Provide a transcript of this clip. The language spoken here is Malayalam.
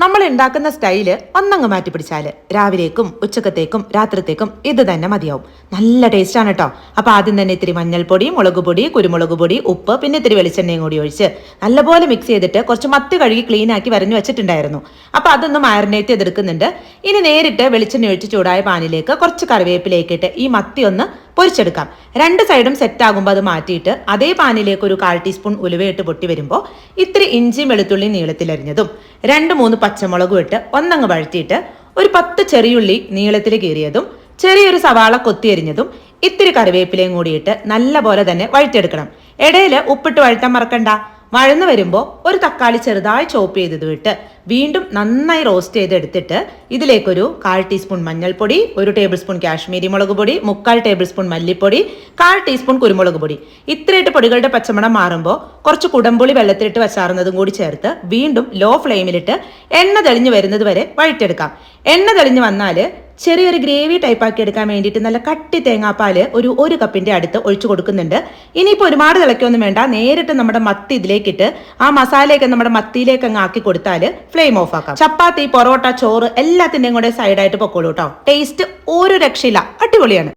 നമ്മൾ ഉണ്ടാക്കുന്ന സ്റ്റൈൽ ഒന്നങ്ങ് മാറ്റി പിടിച്ചാൽ രാവിലേക്കും ഉച്ചക്കത്തേക്കും രാത്രിത്തേക്കും ഇത് തന്നെ മതിയാവും. നല്ല ടേസ്റ്റ് ആണ് കേട്ടോ അപ്പൊ ആദ്യം തന്നെ ഇത്തിരി മഞ്ഞൾപ്പൊടി മുളക് പൊടി കുരുമുളക് പൊടി ഉപ്പ് പിന്നെ ഇത്തിരി വെളിച്ചെണ്ണയും കൂടി ഒഴിച്ച് നല്ലപോലെ മിക്സ് ചെയ്തിട്ട് കുറച്ച് മത്തി കഴുകി ക്ലീൻ ആക്കി വരഞ്ഞു വെച്ചിട്ടുണ്ടായിരുന്നു. അപ്പൊ അതൊന്ന് മാരിനേറ്റ് ചെയ്തെടുക്കുന്നുണ്ട്. ഇനി നേരിട്ട് വെളിച്ചെണ്ണ ഒഴിച്ച് ചൂടായ പാനിലേക്ക് കുറച്ച് കറിവേപ്പിലേക്ക് ഇട്ട് ഈ മത്തി ഒന്ന് പൊരിച്ചെടുക്കാം. രണ്ട് സൈഡും സെറ്റ് ആകുമ്പോൾ അത് മാറ്റിയിട്ട് അതേ പാനിലേക്ക് ഒരു കാൽ ടീസ്പൂൺ ഉലുവയിട്ട് പൊട്ടി വരുമ്പോൾ ഇത്തിരി ഇഞ്ചിയും വെളുത്തുള്ളി നീളത്തിലരിഞ്ഞതും രണ്ട് മൂന്ന് പച്ചമുളകും ഇട്ട് ഒന്നങ്ങ് വഴറ്റിയിട്ട് ഒരു പത്ത് ചെറിയുള്ളി നീളത്തിൽ കീറിയതും ചെറിയൊരു സവാള കൊത്തിയരിഞ്ഞതും ഇത്തിരി കറിവേപ്പിലയും കൂടിയിട്ട് നല്ല പോലെ തന്നെ വഴറ്റിയെടുക്കണം. ഇടയിൽ ഉപ്പിട്ട് വഴറ്റാൻ മറക്കണ്ട. വഴന്നു വരുമ്പോൾ ഒരു തക്കാളി ചെറുതായി ചോപ്പ് ചെയ്തത് വിട്ട് വീണ്ടും നന്നായി റോസ്റ്റ് ചെയ്തെടുത്തിട്ട് ഇതിലേക്കൊരു കാൽ ടീസ്പൂൺ മഞ്ഞൾപ്പൊടി ഒരു ടേബിൾ സ്പൂൺ കാശ്മീരി മുളക് പൊടി മുക്കാൽ ടേബിൾ സ്പൂൺ മല്ലിപ്പൊടി കാൽ ടീസ്പൂൺ കുരുമുളക് പൊടി. ഇത്രയിട്ട് പൊടികളുടെ പച്ചമണം മാറുമ്പോൾ കുറച്ച് കുടംപുളി വെള്ളത്തിലിട്ട് വച്ചാറുന്നതും കൂടി ചേർത്ത് വീണ്ടും ലോ ഫ്ലെയിമിലിട്ട് എണ്ണ തെളിഞ്ഞു വരുന്നത് വരെ വഴറ്റെടുക്കാം എണ്ണ തെളിഞ്ഞു വന്നാൽ ചെറിയൊരു ഗ്രേവി ടൈപ്പ് ആക്കി എടുക്കാൻ വേണ്ടിയിട്ട് നല്ല കട്ടി തേങ്ങാപ്പാൽ ഒരു ഒരു കപ്പിന്റെ അടുത്ത് ഒഴിച്ചു കൊടുക്കുന്നുണ്ട്. ഇനിയിപ്പോൾ ഒരുപാട് തിളയ്ക്കൊന്നും വേണ്ട. നേരിട്ട് നമ്മുടെ മത്തി ഇതിലേക്കിട്ട് ആ മസാലയൊക്കെ നമ്മുടെ മത്തിയിലേക്ക് അങ്ങ് ആക്കി കൊടുത്താൽ ഫ്ലെയിം ഓഫ് ആക്കാം. ചപ്പാത്തി പൊറോട്ട ചോറ് എല്ലാത്തിന്റെയും കൂടെ സൈഡായിട്ട് പൊക്കോളൂ കേട്ടോ ടേസ്റ്റ് ഒരു രക്ഷയില്ല. അടിപൊളിയാണ്.